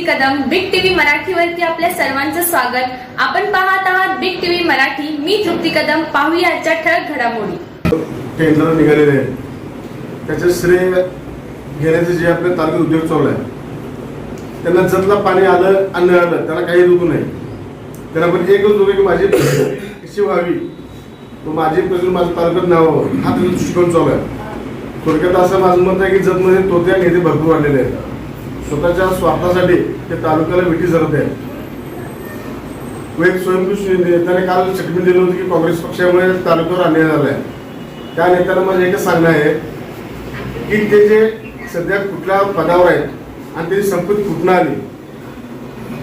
तृप्ती Kadam big TV मराठीवरती आपल्या सर्वांचं स्वागत. आपण पाहत आहात बिग टीव्ही मराठी. मी तृप्ती कदम. पाहूया आजच्या ठळक घडामोडी. टेंडर निघालेले आहे त्याचे श्रेय घेण्याचे जे आपले तालुका उद्योग चालू आहे त्यांना जतला पाणी आलं अन्न आलं त्याला काही दुखू नाही. त्यांना पण एकच दुखू की माझी कशी व्हावी. तो माझी प्रश्न माझं तालुक्यात नाव हा त्याचा दृष्टिकोन चालू आहे. थोडक्यात असं माझं मत आहे की जतमध्ये तोत्या नेते भरपूर वाढलेले आहेत. स्वतःच्या स्वार्थासाठी ते तालुक्याला विटी झरत आहेत एक स्वयंकृषी नेत्याने काल स्टेटमेंट दिलं होतं की काँग्रेस पक्षामुळे तालुक्यावर अन्याय झाला आहे त्या नेत्याला माझं एकच सांगणं आहे की ते जे सध्या कुठल्या पदावर आहेत आणि त्याची संपत्ती कुठनं आली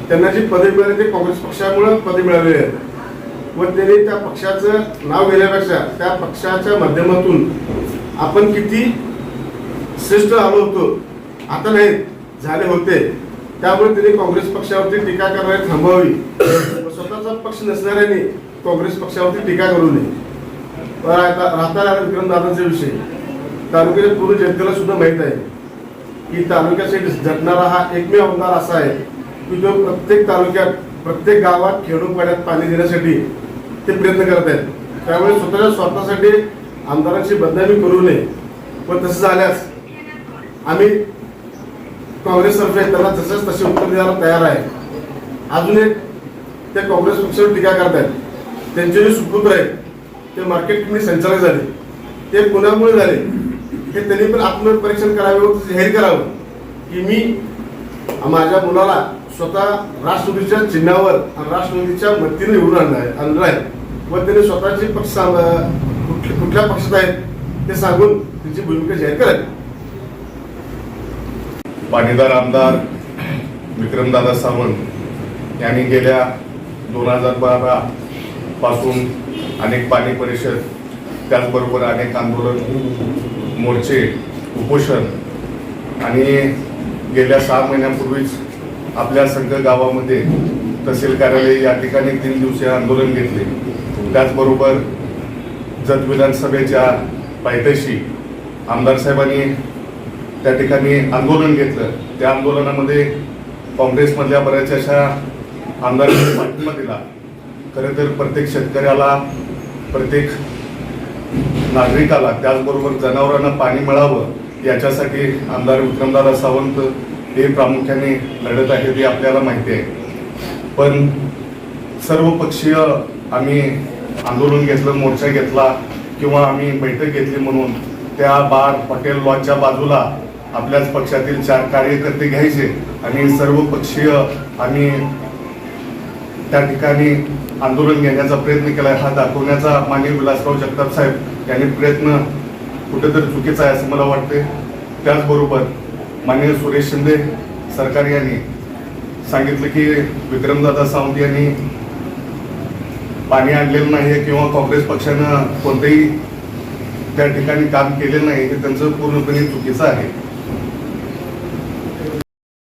त्यांना जी पदे मिळाली ते काँग्रेस पक्षामुळे पदे मिळालेली आहेत व त्यांनी त्या पक्षाचं नाव घेण्यापेक्षा त्या पक्षाच्या माध्यमातून आपण किती श्रेष्ठ आलो होतो आता नाही झाले होते. त्यामुळे त्यांनी काँग्रेस पक्षावरती टीका करणारी थांबवावी. स्वतःचा पक्ष नसणाऱ्यांनी काँग्रेस पक्षावरती टीका करू नये. पण आता राहता विक्रम दादांचा विषय. तालुक्याच्या पूर्ण जनतेला सुद्धा माहीत आहे की तालुक्यासाठी झटणारा हा एकमेव आमदार असा आहे की जो प्रत्येक तालुक्यात प्रत्येक गावात खेडोपाड्यात पाणी देण्यासाठी ते प्रयत्न करत आहेत. त्यामुळे स्वतःच्या स्वार्थासाठी आमदारांची बदनामी करू नये. पण तसं झाल्यास आम्ही काँग्रेस तर्फे त्यांना जसंच तसे उत्तर द्यायला तयार आहे. अजून एक ते काँग्रेस पक्षावर टीका करतायत. त्यांचे जे सुपुत्र आहेत ते मार्केट कमिटी संचालक झाले. ते कोणामुळे झाले. हे त्यांनी पण आत्मपरीक्षण करावे व जाहीर करावं. की मी माझ्या मुलाला स्वतः राष्ट्रवादीच्या चिन्हावर आणि राष्ट्रवादीच्या मतीने निवडून आणणार आहे आणलं आहे. व त्यांनी स्वतःचे पक्ष कुठल्या पक्षात आहेत ते सांगून त्यांची भूमिका जाहीर करावी पाणीदार आमदार विक्रमदादा सावंत यांनी गेल्या दोन हजार बारा पासून अनेक पाणी परिषद त्याचबरोबर अनेक आंदोलन मोर्चे उपोषण आणि गेल्या सहा महिन्यांपूर्वीच आपल्या संघ गावामध्ये तहसील कार्यालय या ठिकाणी तीन दिवसीय आंदोलन घेतले. त्याचबरोबर जत विधानसभेच्या पायथ्याशी आमदार साहेबांनी त्या ठिकाणी आंदोलन घेतलं. त्या आंदोलनामध्ये काँग्रेसमधल्या बऱ्याच अशा आमदारांनी पाठिंबा दिला. खरं तर प्रत्येक शेतकऱ्याला प्रत्येक नागरिकाला त्याचबरोबर जनावरांना पाणी मिळावं याच्यासाठी आमदार विक्रमदादा सावंत हे प्रामुख्याने लढत आहेत हे आपल्याला माहिती आहे. पण सर्व पक्षीय आम्ही आंदोलन घेतलं मोर्चा घेतला किंवा आम्ही बैठक घेतली म्हणून त्या बार हॉटेल लॉजच्या बाजूला आपल्याच पक्षातील चार कार्यकर्ते घ्यायचे आणि सर्व पक्षीय आम्ही त्या ठिकाणी आंदोलन घेण्याचा प्रयत्न केला हा दाखवण्याचा माननीय विलासराव जगताप साहेब यांनी प्रयत्न कुठेतरी चुकीचा आहे असं मला वाटते त्याचबरोबर माननीय सुरेश शिंदे सरकार यांनी सांगितलं की विक्रमदादा सावंत यांनी पाणी आणलेलं नाही किंवा काँग्रेस पक्षानं कोणतेही त्या ठिकाणी काम केलेलं नाही हे त्यांचं पूर्णपणे चुकीचं आहे.